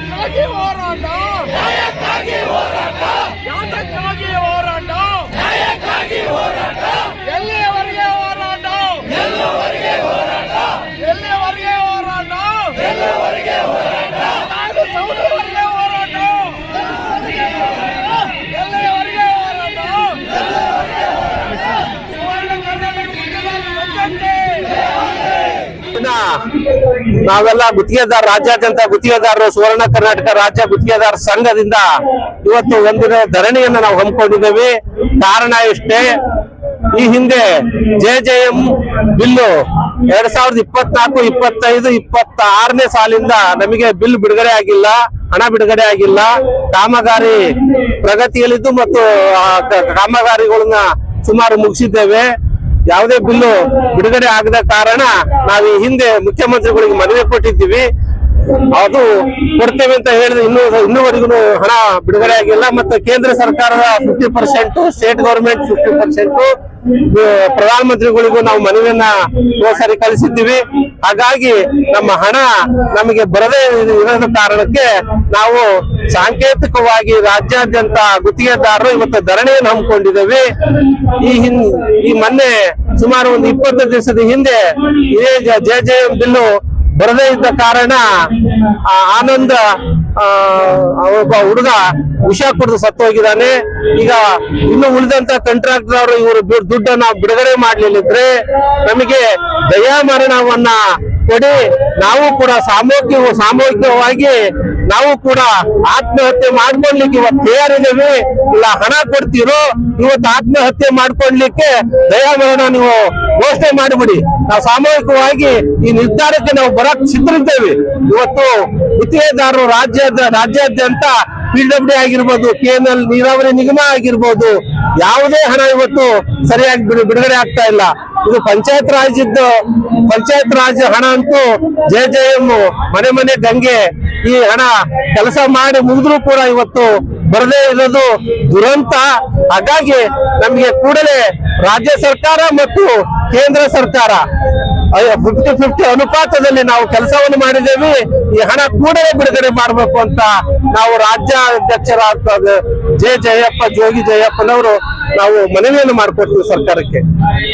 ಯಾತಕ್ಕಾಗಿ ಹೋರಾಟ? ಯಾತಕ್ಕಾಗಿ ಹೋರಾಟ ಎಲ್ಲಿಯವರೆಗೆ ಹೋರಾಟ ಎಲ್ಲಿಯವರೆಗೆ ಹೋರಾಟ ನಾನು ಸೌದಿವರೆಗೆ ಹೋರಾಟ ಎಲ್ಲಿಯವರೆಗೆ ಹೋರಾಟ ಸುವರ್ಣ ಕರ್ನಾಟಕ ಸಂಘಕ್ಕೆ ಇನ್ನ ನಾವೆಲ್ಲ ಗುತ್ತಿಗೆದಾರ, ರಾಜ್ಯಾದ್ಯಂತ ಗುತ್ತಿಗೆದಾರರು, ಸುವರ್ಣ ಕರ್ನಾಟಕ ರಾಜ್ಯ ಗುತ್ತಿಗೆದಾರ ಸಂಘದಿಂದ ಇವತ್ತು ಒಂದಿನ ಧರಣಿಯನ್ನು ನಾವು ಹಮ್ಮಿಕೊಂಡಿದ್ದೇವೆ. ಕಾರಣ ಇಷ್ಟೇ, ಈ ಹಿಂದೆ ಜೆ ಜೆ ಎಂ ಬಿಲ್ಲು ಎರಡ್ ಸಾವಿರದ ಇಪ್ಪತ್ನಾಲ್ಕು, ಇಪ್ಪತ್ತೈದು ಇಪ್ಪತ್ತ ಆರನೇ ಸಾಲಿಂದ ನಮಗೆ ಬಿಲ್ ಬಿಡುಗಡೆ ಆಗಿಲ್ಲ, ಹಣ ಬಿಡುಗಡೆ ಆಗಿಲ್ಲ. ಕಾಮಗಾರಿ ಪ್ರಗತಿಯಲ್ಲಿದ್ದು ಮತ್ತು ಕಾಮಗಾರಿಗಳನ್ನ ಸುಮಾರು ಮುಗಿಸಿದ್ದೇವೆ. ಯಾವುದೇ ಬಿಲ್ಲು ಬಿಡುಗಡೆ ಆಗದ ಕಾರಣ ನಾವು ಈ ಹಿಂದೆ ಮುಖ್ಯಮಂತ್ರಿಗಳಿಗೆ ಮನವಿ ಕೊಟ್ಟಿದ್ದೀವಿ. ಅದು ಕೊಡ್ತೇವೆ ಅಂತ ಹೇಳಿದ್ರೆ ಇನ್ನೂ ಇನ್ನೂವರೆಗೂ ಹಣ ಬಿಡುಗಡೆ ಆಗಿಲ್ಲ. ಮತ್ತೆ ಕೇಂದ್ರ ಸರ್ಕಾರದ fifty percent state government fifty percent ಪ್ರಧಾನಮಂತ್ರಿಗಳಿಗೂ ನಾವು ಮನವಿಯನ್ನ ಸಾರಿ ಕಳಿಸಿದ್ದೀವಿ. ಹಾಗಾಗಿ ನಮ್ಮ ಹಣ ನಮಗೆ ಬರದೇ ಇರದ ಕಾರಣಕ್ಕೆ ನಾವು ಸಾಂಕೇತಿಕವಾಗಿ ರಾಜ್ಯಾದ್ಯಂತ ಗುತ್ತಿಗೆದಾರರು ಇವತ್ತು ಧರಣಿಯನ್ನು ಹಮ್ಮಿಕೊಂಡಿದ್ದೇವೆ. ಈ ಹಿನ್, ಈ ಮೊನ್ನೆ ಸುಮಾರು ಒಂದು ಇಪ್ಪತ್ತು ದಿವಸದ ಹಿಂದೆ ಇದೇ ಜೆ ಜೆ ಬಿಲ್ಲು ಬರದೇ ಇದ್ದ ಕಾರಣ ಆನಂದ ಒಬ್ಬ ಹುಡುಗ ವಿಷ ಕುಡಿದು ಸತ್ತೋಗಿದ್ದಾನೆ. ಈಗ ಇನ್ನು ಉಳಿದಂತ ಕಾಂಟ್ರಾಕ್ಟರ್ ಅವರು ಇವರು ದುಡ್ಡನ್ನು ಬಿಡುಗಡೆ ಮಾಡ್ಲಿಲ್ಲಿದ್ರೆ ನಮಗೆ ದಯಾಮರಣವನ್ನ ಕೊಡಿ. ನಾವು ಕೂಡ ಸಾಮೂಹಿಕ ಸಾಮೂಹಿಕವಾಗಿ ನಾವು ಕೂಡ ಆತ್ಮಹತ್ಯೆ ಮಾಡ್ಕೊಳ್ಲಿಕ್ಕೆ ಇವತ್ತು ತಯಾರಿದ್ದೇವೆ. ಇಲ್ಲ, ಹಣ ಕೊಡ್ತೀರೋ, ಇವತ್ತು ಆತ್ಮಹತ್ಯೆ ಮಾಡ್ಕೊಳ್ಲಿಕ್ಕೆ ದಯಾಮರಣ ನೀವು ಘೋಷಣೆ ಮಾಡಿಬಿಡಿ. ನಾವು ಸಾಮೂಹಿಕವಾಗಿ ಈ ನಿರ್ಧಾರಕ್ಕೆ ನಾವು ಬರಕ್ ಸಿದ್ಧರಿದ್ದೇವೆ. ಇವತ್ತು ಗುತ್ತಿಗೆದಾರರು ರಾಜ್ಯದ ರಾಜ್ಯಾದ್ಯಂತ ಪಿಡಬ್ಲ್ಯೂ ಆಗಿರ್ಬೋದು ಕೆಎನ್ಎಲ್ ನೀರಾವರಿ ನಿಗಮ ಆಗಿರ್ಬೋದು, ಯಾವುದೇ ಹಣ ಇವತ್ತು ಸರಿಯಾಗಿ ಬಿಡು- ಬಿಡುಗಡೆ ಆಗ್ತಾ ಇಲ್ಲ. ಇದು ಪಂಚಾಯತ್ ರಾಜ್ ಇದ್ದು ಪಂಚಾಯತ್ ರಾಜ್ ಹಣ ಅಂತೂ ಜೆ ಜೆ ಮನೆ ಮನೆ ದಂಗೆ ಈ ಹಣ ಕೆಲಸ ಮಾಡಿ ಮುಗಿದ್ರು ಕೂಡ ಇವತ್ತು ಬರದೇ ಇರೋದು ದುರಂತ. ಹಾಗಾಗಿ ನಮಗೆ ಕೂಡಲೇ ರಾಜ್ಯ ಸರ್ಕಾರ ಮತ್ತು ಕೇಂದ್ರ ಸರ್ಕಾರ ಫಿಫ್ಟಿ ಫಿಫ್ಟಿ ಅನುಪಾತದಲ್ಲಿ ನಾವು ಕೆಲಸವನ್ನು ಮಾಡಿದ್ದೇವೆ. ಈ ಹಣ ಕೂಡಲೇ ಬಿಡುಗಡೆ ಮಾಡಬೇಕು ಅಂತ ನಾವು ರಾಜ್ಯ ರಾಜ್ಯಾಧ್ಯಕ್ಷರಾದ ಜೆ ಜಯಪ್ಪ, ಜೋಗಿ ಜಯಪ್ಪನವರು ನಾವು ಮನವಿಯನ್ನು ಮಾಡಿಕೊಡ್ತೀವಿ ಸರ್ಕಾರಕ್ಕೆ.